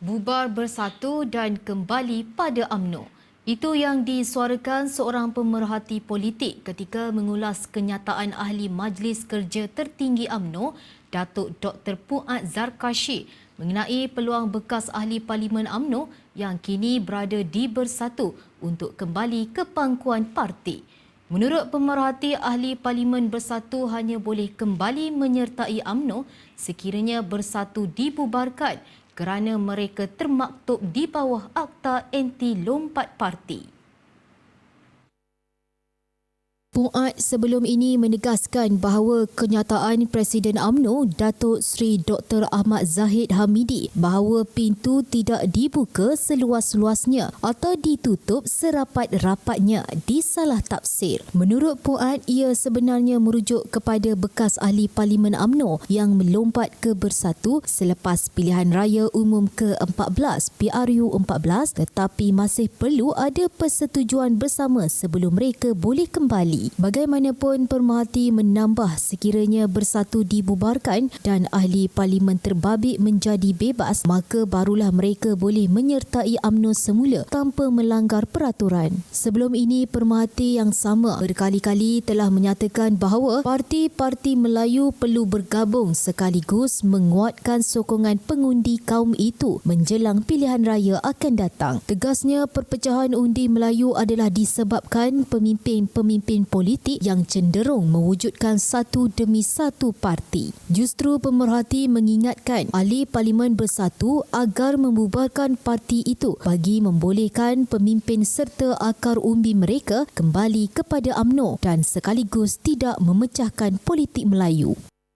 bubar bersatu dan kembali pada AMNO. Itu yang disuarakan seorang pemerhati politik ketika mengulas kenyataan ahli Majlis Kerja Tertinggi AMNO, Datuk Dr. Puat Zarkashi mengenai peluang bekas ahli Parlimen AMNO yang kini berada di Bersatu untuk kembali ke pangkuan parti. Menurut pemerhati ahli Parlimen Bersatu hanya boleh kembali menyertai AMNO sekiranya Bersatu dibubarkan kerana mereka termaktub di bawah Akta Anti Lompat Parti. Puat sebelum ini menegaskan bahawa kenyataan Presiden AMNO Datuk Seri Dr. Ahmad Zahid Hamidi bahawa pintu tidak dibuka seluas-luasnya atau ditutup serapat-rapatnya disalah tafsir. Menurut Puat, ia sebenarnya merujuk kepada bekas ahli Parlimen AMNO yang melompat ke Bersatu selepas pilihan raya umum ke-14 PRU 14 tetapi masih perlu ada persetujuan bersama sebelum mereka boleh kembali. Bagaimanapun permahati menambah sekiranya bersatu dibubarkan dan ahli parlimen terbabit menjadi bebas, maka barulah mereka boleh menyertai UMNO semula tanpa melanggar peraturan. Sebelum ini, permahati yang sama berkali-kali telah menyatakan bahawa parti-parti Melayu perlu bergabung sekaligus menguatkan sokongan pengundi kaum itu menjelang pilihan raya akan datang. Tegasnya, perpecahan undi Melayu adalah disebabkan pemimpin-pemimpin politik yang cenderung mewujudkan satu demi satu parti. Justru pemerhati mengingatkan ahli parlimen bersatu agar membubarkan parti itu bagi membolehkan pemimpin serta akar umbi mereka kembali kepada AMNO dan sekaligus tidak memecahkan politik Melayu.